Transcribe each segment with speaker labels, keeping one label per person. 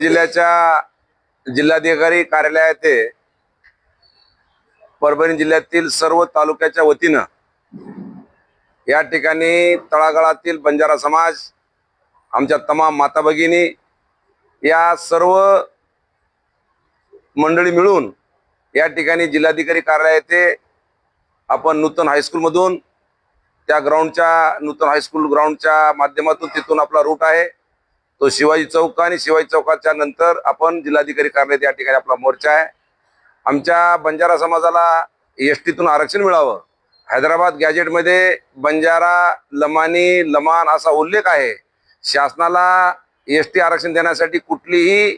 Speaker 1: जिल्ह्याच्या जिल्हाधिकारी कार्यालया येथे परभणी जिल्ह्यातील सर्व तालुक्याच्या वतीनं या ठिकाणी तळागाळातील बंजारा समाज आमच्या तमाम माता भगिनी या सर्व मंडळी मिळून या ठिकाणी जिल्हाधिकारी कार्यालय येथे आपण नूतन हायस्कूलमधून त्या ग्राउंडच्या नूतन हायस्कूल ग्राउंडच्या माध्यमातून तिथून आपला रूट आहे. तो शिवाजी चौक आणि शिवाजी चौकाच्या नंतर आपण जिल्हाधिकारी कार्यालयात या ठिकाणी आपला मोर्चा आहे. आमच्या बंजारा समाजाला एस टीतून आरक्षण मिळावं. हैदराबाद गॅजेटमध्ये बंजारा लमानी लमान असा उल्लेख आहे. शासनाला एस टी आरक्षण देण्यासाठी कुठलीही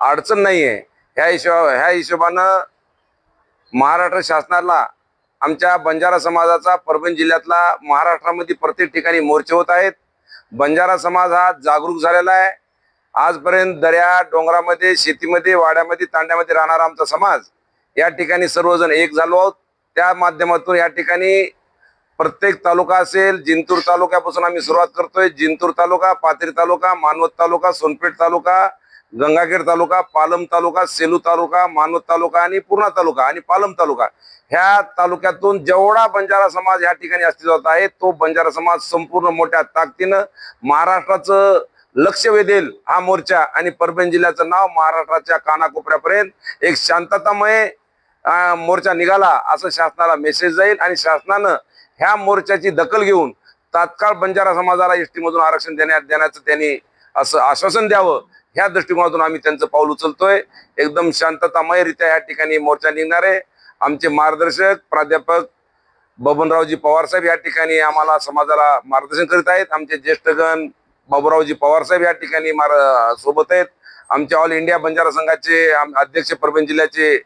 Speaker 1: अडचण नाही आहे ह्या हिशोब ह्या हिशोबानं महाराष्ट्र शासनाला आमच्या बंजारा समाजाचा परभणी जिल्ह्यातला महाराष्ट्रामध्ये प्रत्येक ठिकाणी मोर्चे होत आहेत. बंजारा समाज हा जागरूक झालेला आहे. आजपर्यंत दर्या डोंगरामध्ये शेतीमध्ये वाड्यामध्ये तांड्यामध्ये राहणारा आमचा समाज या ठिकाणी सर्वजण एक झालो आहोत. त्या माध्यमातून या ठिकाणी प्रत्येक तालुका असेल जिंतूर तालुक्यापासून आम्ही सुरुवात करतोय. जिंतूर तालुका पाथरी तालुका मानवत तालुका सोनपेठ तालुका गंगाखेड तालुका पालम तालुका सेलू तालुका मानवत तालुका आणि पूर्णा तालुका आणि पालम तालुका. ह्या तालुक्यातून जेवढा बंजारा समाज या ठिकाणी अस्तित्वात आहे तो बंजारा समाज संपूर्ण मोठ्या ताकदीनं महाराष्ट्राचं लक्ष वेधेल हा मोर्चा आणि परभणी जिल्ह्याचं नाव महाराष्ट्राच्या कानाकोपऱ्यापर्यंत एक शांततामय मोर्चा निघाला असं शासनाला मेसेज जाईल आणि शासनानं ह्या मोर्चाची दखल घेऊन तात्काळ बंजारा समाजाला एस मधून आरक्षण देण्यात देण्याचं त्यांनी असं आश्वासन द्यावं. ह्या दृष्टिकोनातून आम्ही त्यांचं पाऊल उचलतोय. एकदम शांततामयरित्या या ठिकाणी मोर्चा निघणार आहे. आमचे मार्गदर्शक प्राध्यापक बबनरावजी पवार साहेब या ठिकाणी आम्हाला समाजाला मार्गदर्शन करीत आहेत. आमचे ज्येष्ठगण बाबूरावजी पवार साहेब या ठिकाणी मार सोबत आहेत. आमच्या ऑल इंडिया बंजारा संघाचे अध्यक्ष परभणी जिल्ह्याचे